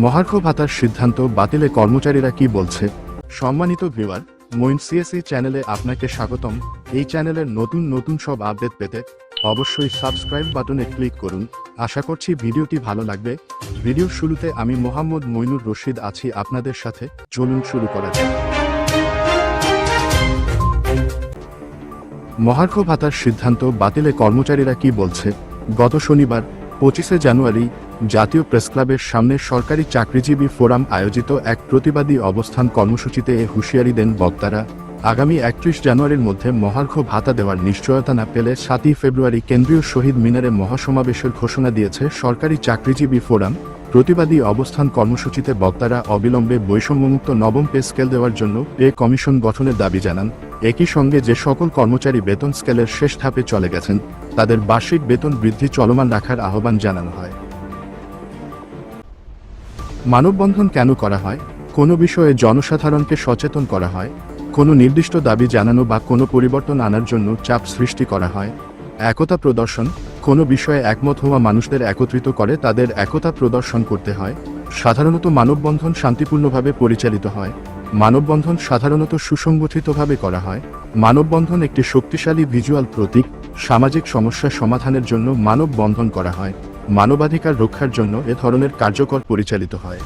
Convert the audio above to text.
মহার্ঘ ভাতার সিদ্ধান্ত বাতিলে কর্মচারীরা কি বলছে? সম্মানিত ভিউয়ার মইন সিএসি চ্যানেলে আপনাকে স্বাগতম। এই চ্যানেলের নতুন নতুন সব আপডেট পেতে অবশ্যই সাবস্ক্রাইব বাটনে ক্লিক করুন। আশা করছি ভিডিওটি ভালো লাগবে। ভিডিওর শুরুতে আমি মোহাম্মদ মইনুর রশিদ আছি আপনাদের সাথে। চলুন শুরু করা যাক। মহার্ঘ ভাতার সিদ্ধান্ত বাতিলে কর্মচারীরা কি বলছে? গত শনিবার পঁচিশে জানুয়ারি জাতীয় প্রেসক্লাবের সামনে সরকারি চাকরিজীবী ফোরাম আয়োজিত এক প্রতিবাদী অবস্থান কর্মসূচিতে এ হুঁশিয়ারি দেন বক্তারা। আগামী একত্রিশ জানুয়ারির মধ্যে মহার্ঘ ভাতা দেওয়ার নিশ্চয়তা না পেলে সাতই ফেব্রুয়ারি কেন্দ্রীয় শহীদ মিনারে মহাসমাবেশের ঘোষণা দিয়েছে সরকারি চাকরিজীবী ফোরাম। প্রতিবাদী অবস্থান কর্মসূচিতে বক্তারা অবিলম্বে বৈষম্যমুক্ত নবম পে স্কেল দেওয়ার জন্য পে কমিশন গঠনের দাবি জানান। একই সঙ্গে যে সকল কর্মচারী বেতন স্কেলের শেষ ধাপে চলে গেছেন, তাদের বার্ষিক বেতন বৃদ্ধি চলমান রাখার আহ্বান জানানো হয়। মানববন্ধন কেন করা হয়? কোনো বিষয়ে জনসাধারণকে সচেতন করা হয়? কোনো নির্দিষ্ট দাবি জানানো বা কোনো পরিবর্তন আনার জন্য চাপ সৃষ্টি করা হয়? একতা প্রদর্শন, কোনো বিষয়ে একমত হওয়া মানুষদের একত্রিত করে তাদের একতা প্রদর্শন করতে হয়? সাধারণত মানববন্ধন শান্তিপূর্ণভাবে পরিচালিত হয়। মানববন্ধন সাধারণত সুসংগঠিতভাবে করা হয়। মানববন্ধন একটি শক্তিশালী ভিজুয়াল প্রতীক, সামাজিক সমস্যা সমাধানের জন্য মানববন্ধন করা হয়। মানবাধিকার রক্ষার জন্য এ ধরনের কার্যকর পরিচালিত হয়।